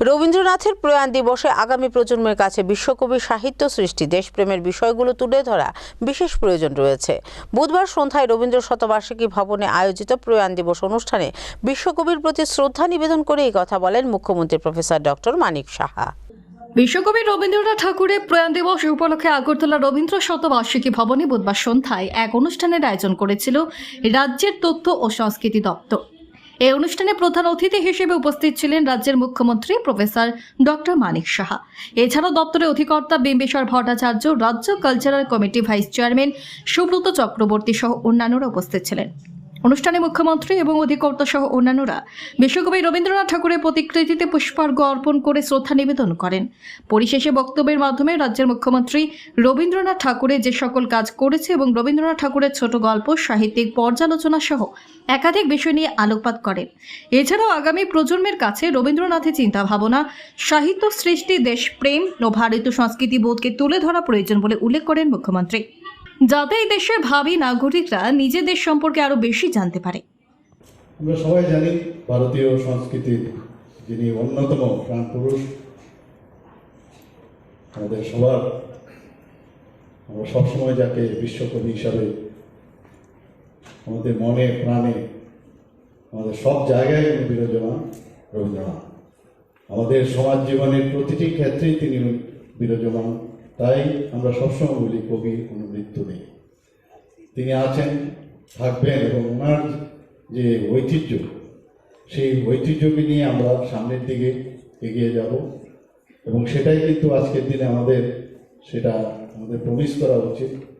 রবীন্দ্রনাথের প্রয়াণ দিবসে আগামী প্রজন্মের কাছে বিশ্বকবি সাহিত্য সৃষ্টি, দেশপ্রেমের বিষয়গুলো তুলে ধরা বিশেষ প্রয়োজন রয়েছে। বুধবার সন্ধ্যায় রবীন্দ্র শতবার্ষিকী ভবনে আয়োজিত প্রয়াণ দিবস অনুষ্ঠানে বিশ্বকবির প্রতি শ্রদ্ধা নিবেদন করে এই কথা বলেন মুখ্যমন্ত্রী প্রফেসর ডক্টর মানিক সাহা। বিশ্বকবি রবীন্দ্রনাথ ঠাকুরের প্রয়াণ দিবস উপলক্ষে আগরতলা রবীন্দ্র শতবার্ষিকী ভবনে বুধবার সন্ধ্যায় এক অনুষ্ঠানের আয়োজন করেছিল রাজ্যের তথ্য ও সংস্কৃতি দপ্তর। এই অনুষ্ঠানে প্রধান অতিথি হিসেবে উপস্থিত ছিলেন রাজ্যের মুখ্যমন্ত্রী প্রফেসর ডক্টর মানিক সাহা। এছাড়াও দপ্তরের অধিকর্তা বিম্বেশ্বর ভট্টাচার্য, রাজ্য cultural committee vice chairman Subrata Chakraborty সহ অন্যান্যরা উপস্থিত ছিলেন। অনুষ্ঠানে মুখ্যমন্ত্রী এবং অধিকর্তা সহ অন্যান্যরা বিশ্বকবি রবীন্দ্রনাথ ঠাকুরের প্রতিকৃতিতে পুষ্পার্ঘ্য অর্পণ করে শ্রদ্ধা নিবেদন করেন। পরিশেষে বক্তব্যের মাধ্যমে রাজ্যের মুখ্যমন্ত্রী রবীন্দ্রনাথ ঠাকুরের যে সকল কাজ করেছে এবং রবীন্দ্রনাথ ঠাকুরের ছোট গল্প, সাহিত্যিক পর্যালোচনা সহ একাধিক বিষয় নিয়ে আলোকপাত করেন। এছাড়াও আগামী প্রজন্মের কাছে রবীন্দ্রনাথের চিন্তা ভাবনা সাহিত্য সৃষ্টি, দেশপ্রেম ও ভারতীয় সংস্কৃতি বোধকে তুলে ধরা প্রয়োজন বলে উল্লেখ করেন মুখ্যমন্ত্রী। যাতে এই দেশের ভাবি নাগরিকরা নিজেদের সম্পর্কে আরও বেশি জানতে পারে। আমরা সবাই জানি ভারতীয় সংস্কৃতির যিনি অন্যতম প্রাণপুরুষ আমাদের সবার, আমরা সবসময় যাকে বিশ্বকবি হিসাবে আমাদের মনে, প্রাণে, আমাদের সব জায়গায় উনি বিরাজমান রবীন্দ্রনাথ। আমাদের সমাজ জীবনের প্রতিটি ক্ষেত্রেই তিনি বিরাজমান। তাই আমরা সবসময় বলি, কবির কোনো মৃত্যু নেই। তিনি আছেন, থাকবেন এবং ওনার যে ঐতিহ্য, সেই ঐতিহ্যকে নিয়ে আমরা সামনের দিকে এগিয়ে যাব। এবং সেটাই কিন্তু আজকের দিনে আমাদের, সেটা আমাদের প্রমিস করা উচিত।